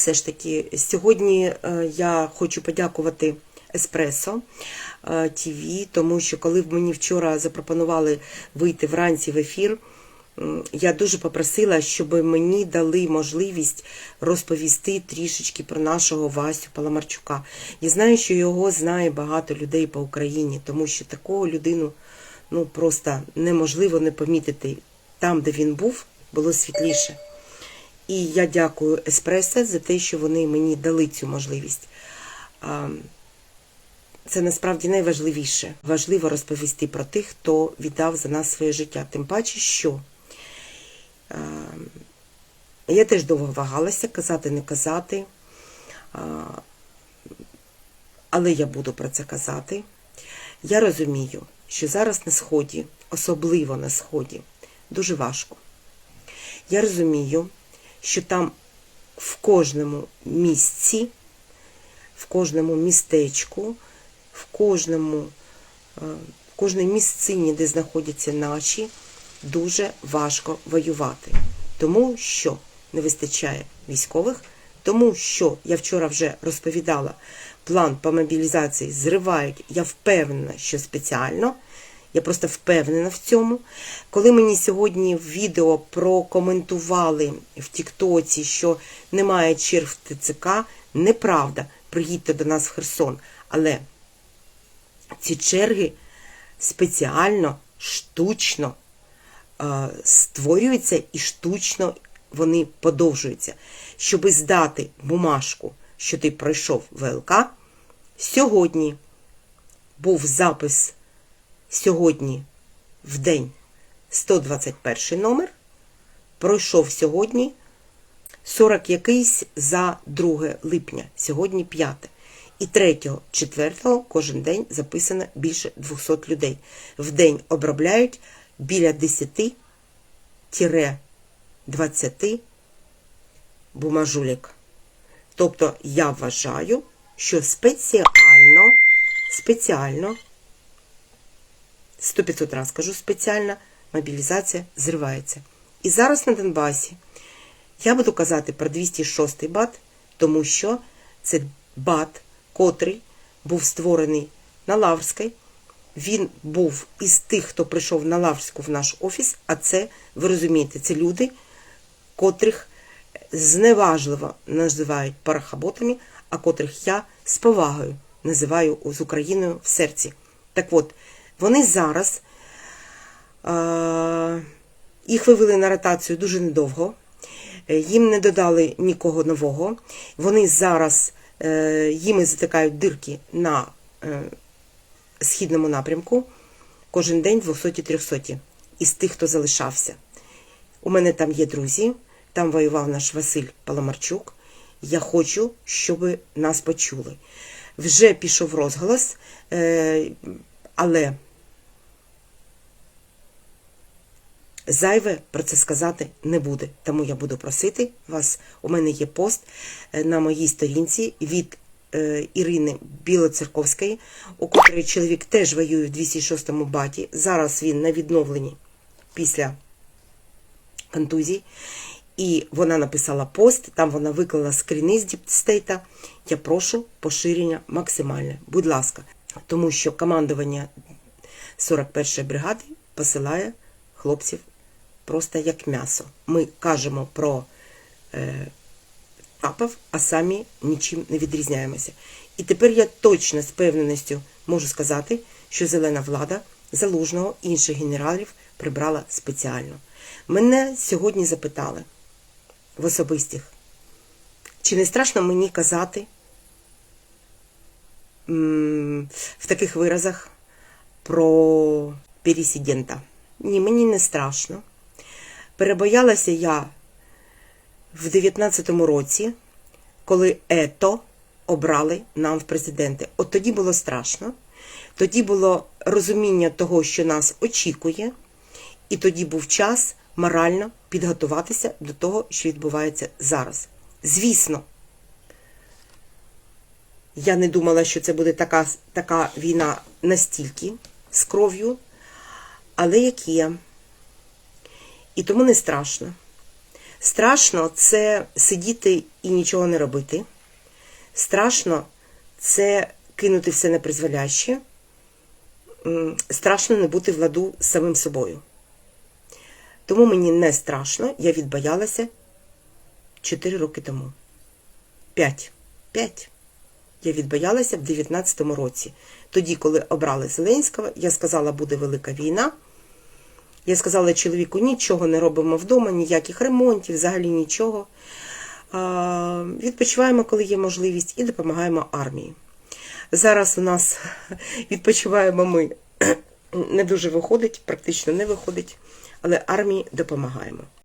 все ж таки, сьогодні е, я хочу подякувати Еспресо ТВ, тому що коли мені вчора запропонували вийти вранці в ефір, я дуже попросила, щоб мені дали можливість розповісти трішечки про нашого Васю Паламарчука. Я знаю, що його знає багато людей по Україні, тому що такого людину ну просто неможливо не помітити. Там, де він був, було світліше. І я дякую Еспресо за те, що вони мені дали цю можливість. Це насправді найважливіше. Важливо розповісти про тих, хто віддав за нас своє життя. Тим паче, що я теж довго вагалася, казати, не казати. Але я буду про це казати. Я розумію, що зараз на Сході, особливо на Сході, дуже важко. Я розумію, що там в кожному місці, в кожному містечку, в кожному, е, в кожній місцині, де знаходяться наші, дуже важко воювати. Тому що не вистачає військових, тому що я вчора вже розповідала, план по мобілізації зривають, я впевнена, що спеціально. Я просто впевнена в цьому. Коли мені сьогодні в відео прокоментували в Тіктоці, що немає черг в ТЦК, неправда. Приїдьте до нас в Херсон. Але ці черги спеціально, штучно е, створюються і штучно вони подовжуються. Щоби здати бумажку, що ти пройшов ВЛК, сьогодні був запис сьогодні в день 121 номер, пройшов сьогодні 40 якийсь за 2 липня, сьогодні 5. І 3, 4 кожен день записано більше 200 людей. В день обробляють біля 10-20 бумажулік. Тобто я вважаю, що спеціально, спеціально 100-500 раз кажу спеціально, мобілізація зривається. І зараз на Донбасі я буду казати про 206 бат, тому що це бат, котрий був створений на Лаврській. Він був із тих, хто прийшов на Лаврську в наш офіс, а це, ви розумієте, це люди, котрих зневажливо називають парахаботами, а котрих я з повагою називаю з Україною в серці. Так от, вони зараз е, їх вивели на ротацію дуже недовго, е, їм не додали нікого нового. Вони зараз е, їми затикають дирки на е, східному напрямку кожен день 200-300 із тих, хто залишався. У мене там є друзі, там воював наш Василь Паламарчук. Я хочу, щоб нас почули. Вже пішов розголос, е, але зайве про це сказати не буде. Тому я буду просити вас. У мене є пост е, на моїй сторінці від е, Ірини Білоцерковської, у котрої чоловік теж воює в 206-му баті. Зараз він на відновленні після контузії. І вона написала пост, там вона виклала скріни з діпстейта. Я прошу поширення максимальне. Будь ласка, тому що командування 41-ї бригади посилає хлопців просто як м'ясо. Ми кажемо про е, АПАВ, а самі нічим не відрізняємося. І тепер я точно з певненістю можу сказати, що зелена влада залужного інших генералів прибрала спеціально. Мене сьогодні запитали в особистих, чи не страшно мені казати в таких виразах про пересидента? Ні, мені не страшно. Перебоялася я в 19-му році, коли ето обрали нам в президенти. От тоді було страшно, тоді було розуміння того, що нас очікує, і тоді був час морально підготуватися до того, що відбувається зараз. Звісно, я не думала, що це буде така, така війна настільки з кров'ю, але як є. І тому не страшно. Страшно це сидіти і нічого не робити. Страшно це кинути все непризволяще. М, Страшно не бути в ладу з самим собою. Тому мені не страшно, я відбоялася 4 роки тому. 5. 5. Я відбоялася в 19-му році. Тоді, коли обрали Зеленського, я сказала, буде велика війна. Я сказала чоловіку, нічого не робимо вдома, ніяких ремонтів, взагалі нічого. Відпочиваємо, коли є можливість, і допомагаємо армії. Зараз у нас відпочиваємо ми не дуже виходить, практично не виходить, але армії допомагаємо.